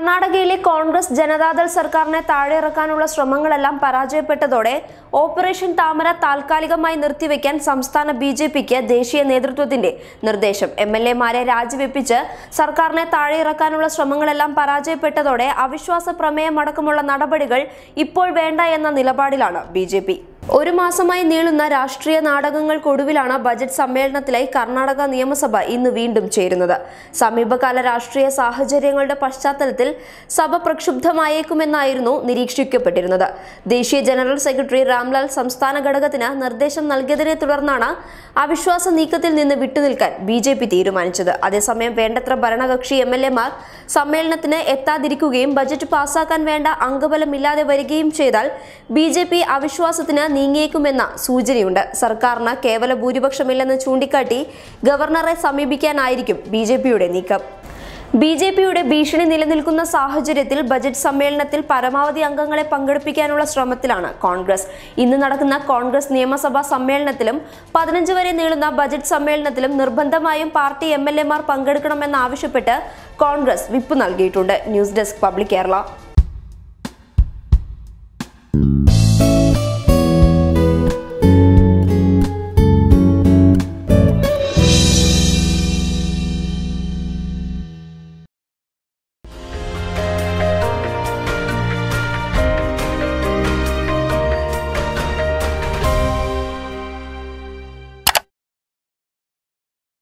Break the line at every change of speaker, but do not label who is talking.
കർണാടകയിലെ കോൺഗ്രസ് ജനതാദൾ സർക്കാരിനെ താഴെയിറക്കാനുള്ള ശ്രമങ്ങളെല്ലാം പരാജയപ്പെട്ടതോടെ ഓപ്പറേഷൻ താമര താൽക്കാലികമായി നിർത്തിവെക്കാൻ സംസ്ഥാന ബി ജെ പിക്ക് ദേശീയ നേതൃത്വത്തിന്റെ നിർദ്ദേശം. എം എൽ എമാരെ രാജിവെപ്പിച്ച് സർക്കാരിനെ താഴെയിറക്കാനുള്ള ശ്രമങ്ങളെല്ലാം പരാജയപ്പെട്ടതോടെ അവിശ്വാസ പ്രമേയമടക്കമുള്ള നടപടികൾ ഇപ്പോൾ വേണ്ട എന്ന നിലപാടിലാണ് ബി ഒരു മാസമായി നീളുന്ന രാഷ്ട്രീയ നാടകങ്ങൾക്കൊടുവിലാണ് ബജറ്റ് സമ്മേളനത്തിലായി കർണാടക നിയമസഭ ഇന്ന് വീണ്ടും ചേരുന്നത്. സമീപകാല രാഷ്ട്രീയ സാഹചര്യങ്ങളുടെ പശ്ചാത്തലത്തിൽ സഭ പ്രക്ഷുബ്ധമായേക്കുമെന്നായിരുന്നു നിരീക്ഷിക്കപ്പെട്ടിരുന്നത്. ദേശീയ ജനറൽ സെക്രട്ടറി രാംലാൽ സംസ്ഥാന ഘടകത്തിന് നിർദ്ദേശം നൽകിയതിനെ തുടർന്നാണ് അവിശ്വാസ നീക്കത്തിൽ നിന്ന് വിട്ടുനിൽക്കാൻ ബി ജെ പി തീരുമാനിച്ചത്. അതേസമയം വേണ്ടത്ര ഭരണകക്ഷി എം എൽ എമാർ സമ്മേളനത്തിന് എത്താതിരിക്കുകയും ബജറ്റ് പാസാക്കാൻ വേണ്ട അംഗബലമില്ലാതെ വരികയും ചെയ്താൽ ബി ജെ പി അവിശ്വാസത്തിന് നീങ്ങിയേക്കുമെന്ന സൂചനയുണ്ട്. സർക്കാരിന് കേവല ഭൂരിപക്ഷമില്ലെന്ന് ചൂണ്ടിക്കാട്ടി ഗവർണറെ സമീപിക്കാനായിരിക്കും ബി ജെ പിയുടെ നീക്കം. ബി ജെ പിയുടെ ഭീഷണി നിലനിൽക്കുന്ന സാഹചര്യത്തിൽ ബജറ്റ് സമ്മേളനത്തിൽ പരമാവധി അംഗങ്ങളെ പങ്കെടുപ്പിക്കാനുള്ള ശ്രമത്തിലാണ് കോൺഗ്രസ്. ഇന്ന് നടക്കുന്ന കോൺഗ്രസ് നിയമസഭാ സമ്മേളനത്തിലും പതിനഞ്ച് വരെ നീളുന്ന ബജറ്റ് സമ്മേളനത്തിലും നിർബന്ധമായും പാർട്ടി എം എൽ എമാർ പങ്കെടുക്കണമെന്നാവശ്യപ്പെട്ട് കോൺഗ്രസ് വിപ്പ് നൽകിയിട്ടുണ്ട്. News desk public Kerala.